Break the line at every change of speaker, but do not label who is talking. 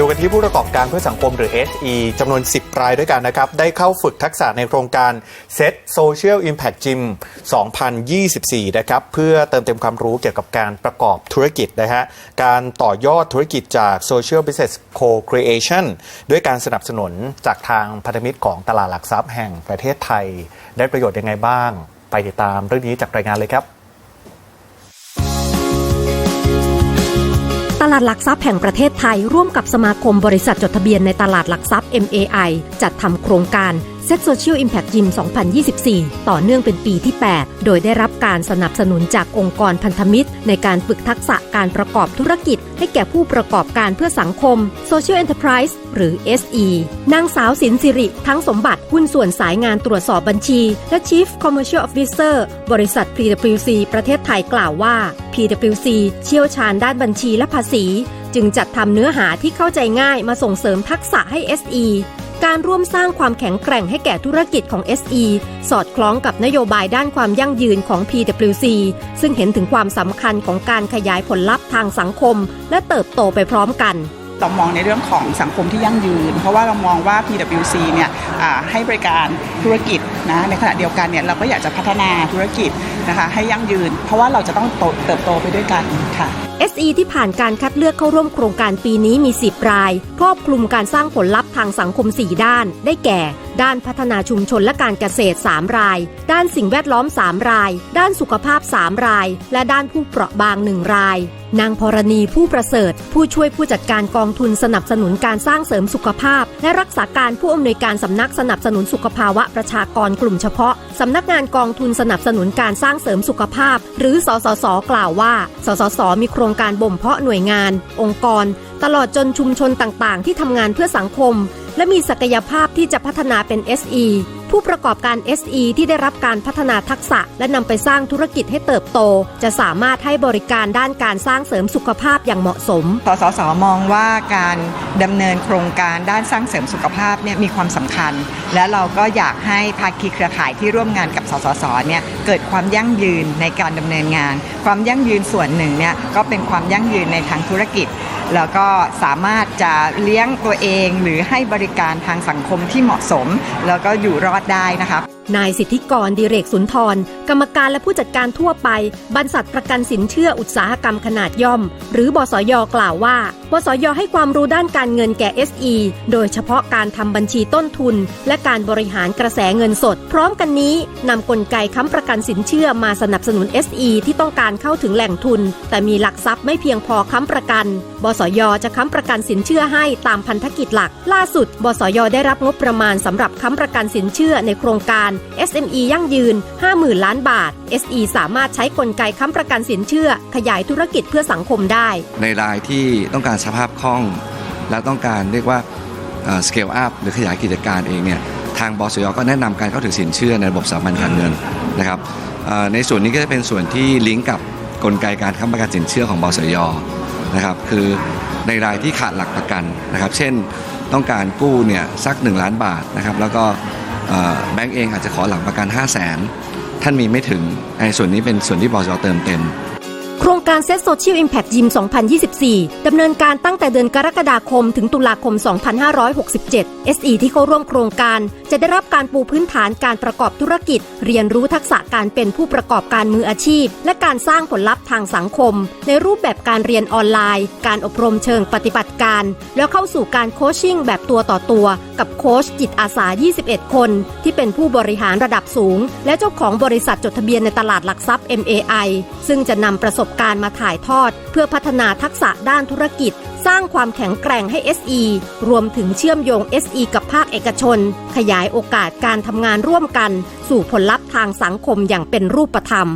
ดูกันที่ผู้ประกอบการเพื่อสังคมหรือ SE จำนวน 10 รายด้วยกันนะครับ ได้เข้าฝึกทักษะในโครงการ Set Social Impact Gym 2024 นะครับ เพื่อเติมเต็มความรู้เกี่ยวกับการประกอบธุรกิจนะฮะ การต่อยอดธุรกิจจาก Social Business Co-Creation ด้วยการสนับสนุนจากทางพันธมิตรของตลาดหลักทรัพย์แห่งประเทศไทย ได้ประโยชน์ยังไงบ้าง ไปติดตามเรื่องนี้จากรายงานเลยครับ
ลาดหลักทรัพย์แห่งประเทศไทยร่วมกับสมาคมบริษัทจดทะเบียนในตลาดหลักทรัพย์ MAI จัดทำโครงการ Set Social Impact Gym 2024 ต่อเนื่องเป็นปีที่ 8 โดยได้รับการสนับสนุนจากองค์กรพันธมิตร ในการฝึกทักษะการประกอบธุรกิจ ให้แก่ผู้ประกอบการเพื่อสังคม Social Enterprise หรือ SE นางสาวสินสิริ ทั้งสมบัติหุ้นส่วนสายงานตรวจสอบบัญชี และ Chief Commercial Officer บริษัท PwC ประเทศไทยกล่าวว่า PwC เชี่ยวชาญด้านบัญชีและภาษี จึงจัดทำเนื้อหาที่เข้าใจง่ายมาส่งเสริมทักษะให้ SE การร่วมสร้างความแข็งแกร่งให้แก่ธุรกิจของ SE สอดคล้องกับนโยบายด้านความยั่งยืนของ PwC ซึ่งเห็นถึงความสำคัญของการขยายผลลัพธ์ทางสังคม และเติบโตไปพร้อมกัน
เรามองในเรื่องของสังคมที่ยั่งยืน เพราะว่าเรามองว่า PwC เนี่ยให้บริการธุรกิจนะในขณะเดียวกันเนี่ยเราก็อยากจะพัฒนาธุรกิจนะคะให้ยั่งยืน เพราะว่าเราจะต้องเติบโตไปด้วยกันค่ะ
SE ที่ผ่านการคัดเลือกเข้าร่วมโครงการปีนี้มี 10 ราย ครอบคลุมการสร้างผลลัพธ์ทางสังคม 4 ด้าน ได้แก่ ด้านพัฒนาชุมชนและการเกษตร 3 ราย ด้านสิ่งแวดล้อม 3 ราย ด้านสุขภาพ 3 ราย และด้านผู้เปราะบาง 1 ราย นางพรณีผู้ประเสริฐ ผู้ช่วยผู้จัดการกองทุนสนับสนุนการสร้างเสริมสุขภาพ และรักษาการผู้อำนวยการสำนักสนับสนุนสุขภาวะประชากรกลุ่มเฉพาะสำนักงานกองทุนสนับสนุนการสร้างเสริมสุขภาพ หรือสสส กล่าวว่า สสส มีโครรงการบ่มเพาะหน่วยงาน องค์กร ตลอดจนชุมชนต่างๆ ที่ทำงานเพื่อสังคม และมีศักยภาพที่จะพัฒนาเป็น SE ผู้ประกอบการ SE ที่ได้รับการพัฒนาทักษะ และนำไปสร้างธุรกิจให้เติบโต จะสามารถให้บริการด้านการสร้างเสริมสุขภาพอย่างเหมาะสม
สสสมองว่าการดำเนินโครงการด้านสร้างเสริมสุขภาพเนี่ยมีความสำคัญ และเราก็อยากให้ภาคีเครือข่ายที่ร่วมงานกับสสสเนี่ยเกิดความยั่งยืนในการดำเนินงาน ความยั่งยืนส่วนหนึ่งเนี่ยก็เป็นความยั่งยืนในทางธุรกิจ แล้วก็สามารถจะเลี้ยงตัวเองหรือให้บริการทางสังคมที่เหมาะสม แล้วก็อยู่รอดได้นะคะ
นายสิทธิกรดิเรกสุนทร กรรมการและผู้จัดการทั่วไป บรรษัทประกันสินเชื่ออุตสาหกรรมขนาดย่อม หรือบสยกล่าวว่า บสยให้ความรู้ด้านการเงินแก่ SE โดยเฉพาะการทำบัญชีต้นทุน และการบริหารกระแสเงินสด พร้อมกันนี้นำกลไกค้ำประกันสินเชื่อมาสนับสนุน SE ที่ต้องการเข้าถึงแหล่งทุน แต่มีหลักทรัพย์ไม่เพียงพอค้ำประกัน บสยจะค้ำประกันสินเชื่อให้ตามพันธกิจหลัก ล่าสุด บสยได้รับงบประมาณสำหรับค้ำประกันสินเชื่อในโครงการ SME ยั่งยืน 50,000 ล้านบาท SE สามารถใช้กลไกค้ำประกันสินเชื่อ ขยายธุรกิจเพื่อสังคมได้
ในรายที่ต้องการสภาพคล่อง และต้องการเรียกว่าสเกลอัพหรือขยายกิจการเองเนี่ยทางบสยก็แนะนำการเข้าถึงสินเชื่อในระบบสามัญการเงินนะครับในส่วนนี้ก็จะเป็นส่วนที่ลิงก์กับกลไกการค้ำประกันสินเชื่อของบสยนะครับคือในรายที่ขาดหลักประกันนะครับ เช่นต้องการกู้เนี่ยสัก 1 ล้านบาทนะครับ แล้วก็ แบงก์เองอาจจะขอหลักประกัน 5 0 0 0 0นท่านมีไม่ถึงในส่วนนี้เป็นส่วนที่บจเติมเต็ม
ครงการ Set Social Impact Gym 2024 ดำเนินการตั้งแต่เดือนกรกฎาคมถึงตุลาคม 2567 SE ที่เข้าร่วมโครงการ จะได้รับการปูพื้นฐานการประกอบธุรกิจ เรียนรู้ทักษะการเป็นผู้ประกอบการมืออาชีพ และการสร้างผลลัพธ์ทางสังคม ในรูปแบบการเรียนออนไลน์ การอบรมเชิงปฏิบัติการ แล้วเข้าสู่การโคชชิ่งแบบตัวต่อตัว กับโคชจิตอาสา 21 คน ที่เป็นผู้บริหารระดับสูง และเจ้าของบริษัทจดทะเบียนในตลาดหลักทรัพย์ MAI ซึ่งจะนำประสบการมาถ่ายทอด เพื่อพัฒนาทักษะด้านธุรกิจ สร้างความแข็งแกร่งให้ SE รวมถึงเชื่อมโยง SE กับภาคเอกชน ขยายโอกาสการทำงานร่วมกัน สู่ผลลัพธ์ทางสังคมอย่างเป็นรูปธรรม